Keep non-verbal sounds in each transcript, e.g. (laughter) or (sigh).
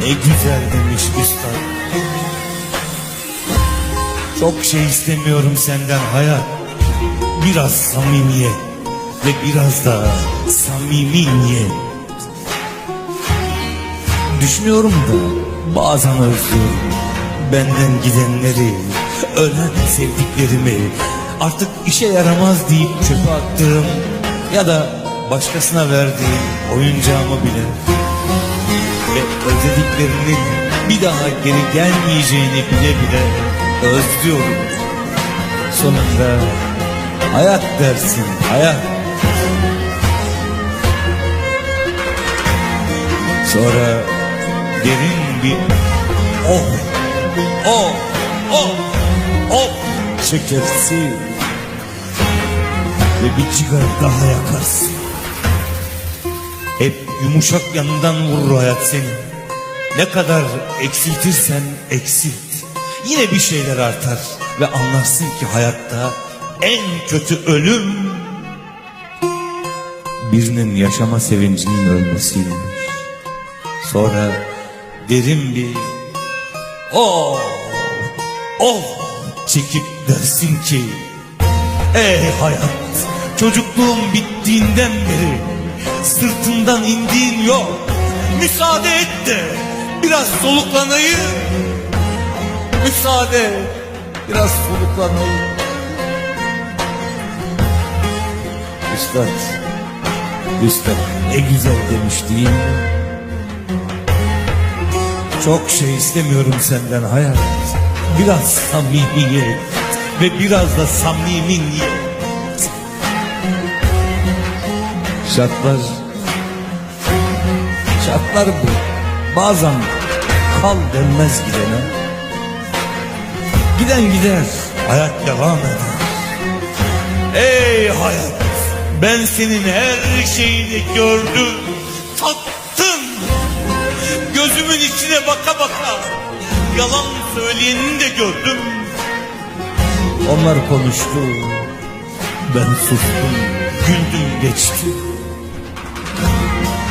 ne güzel demiş üstad. Çok şey istemiyorum senden hayat. Biraz samimiyet ve biraz da samimi niyet. Düşünüyorum da bazen özlüyorum benden gidenleri, ölen sevdiklerimi, artık işe yaramaz deyip çöpe attığım ya da başkasına verdiğim oyuncağımı bile ve özlediklerinin bir daha geri gelmeyeceğini bile bile özlüyorum. Sonunda hayat dersin hayat. Sonra derin bir oh, oh, oh, oh çekersin ve bir sigara daha yakarsın. Yumuşak yanından vurur hayat seni. Ne kadar eksiltirsen eksilt. Yine bir şeyler artar ve anlarsın ki hayatta en kötü ölüm birinin yaşama sevincinin ölmesiymiş. Sonra derin bir oh oh çekip dersin ki ey hayat çocukluğum bittiğinden beri sırtından indiğin yok. Müsaade et de biraz soluklanayım. Müsaade biraz soluklanayım. Üstad, Üstad ne güzel demiş değil mi? Çok şey istemiyorum senden hayat. Biraz samimiyet ve biraz da samimi niyet. Şartlar Şartlar bu. Bazen kal denmez gidene. Giden gider Hayat devam eder. Ey hayat Ben senin her şeyini gördüm Tattım. Gözümün içine baka baka Yalan söyleyenini de gördüm. Onlar konuştu Ben sustum Güldüm geçtim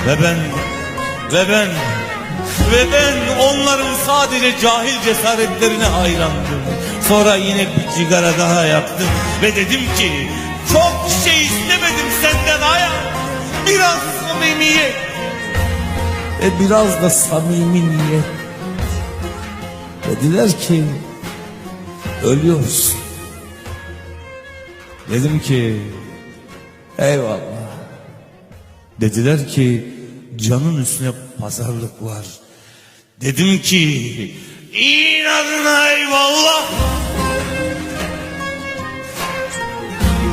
ve ben ve ben ve ben onların sadece cahil cesaretlerine hayrandım. Sonra yine bir sigara daha yaktım ve dedim ki çok şey istemedim senden hayat. Biraz samimiyet ve biraz da samimi niyet. Dediler ki ölüyorsun. Dedim ki eyvallah. Dediler ki canın üstüne pazarlık var. Dedim ki inadına eyvallah.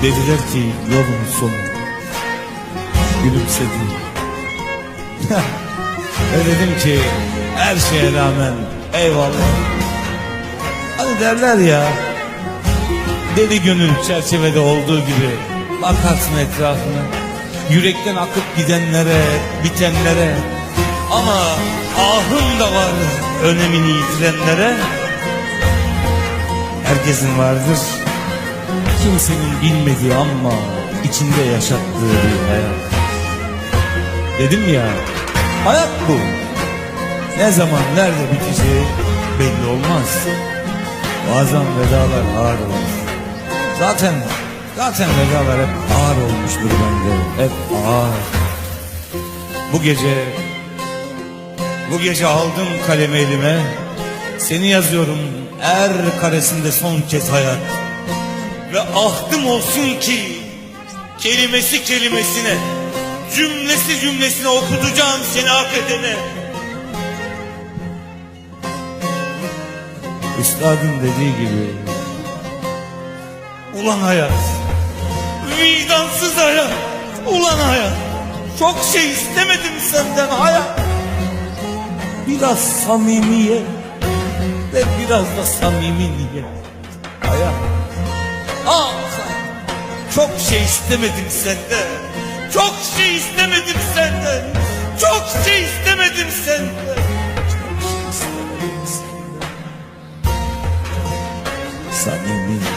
Dediler ki yolun sonu. Gülümsedim. (laughs) Ve dedim ki her şeye rağmen eyvallah. Hani derler ya deli gönül çerçevede olduğu gibi bakarsın etrafına yürekten akıp gidenlere, bitenlere ama ahım da var önemini yitirenlere. Herkesin vardır. Kimsenin bilmediği ama içinde yaşattığı bir hayat. Dedim ya, hayat bu. Ne zaman nerede biteceği belli olmaz. Bazen vedalar ağır olur. Zaten Zaten vedalar hep ağır olmuştur bende. Hep ağır. Bu gece bu gece aldım kalemi elime. Seni yazıyorum er karesinde son kez hayat. Ve ahdım olsun ki kelimesi kelimesine cümlesi cümlesine okutacağım seni hak edene. Üstadın dediği gibi Ulan hayat Vicdansız hayat. Ulan hayat. Çok şey istemedim senden hayat. Biraz samimiyet Ve biraz da samimi niyet Hayat. Ah Çok şey istemedim senden. Çok şey istemedim senden. Çok şey istemedim senden. Çok şey istemedim senden. Samimi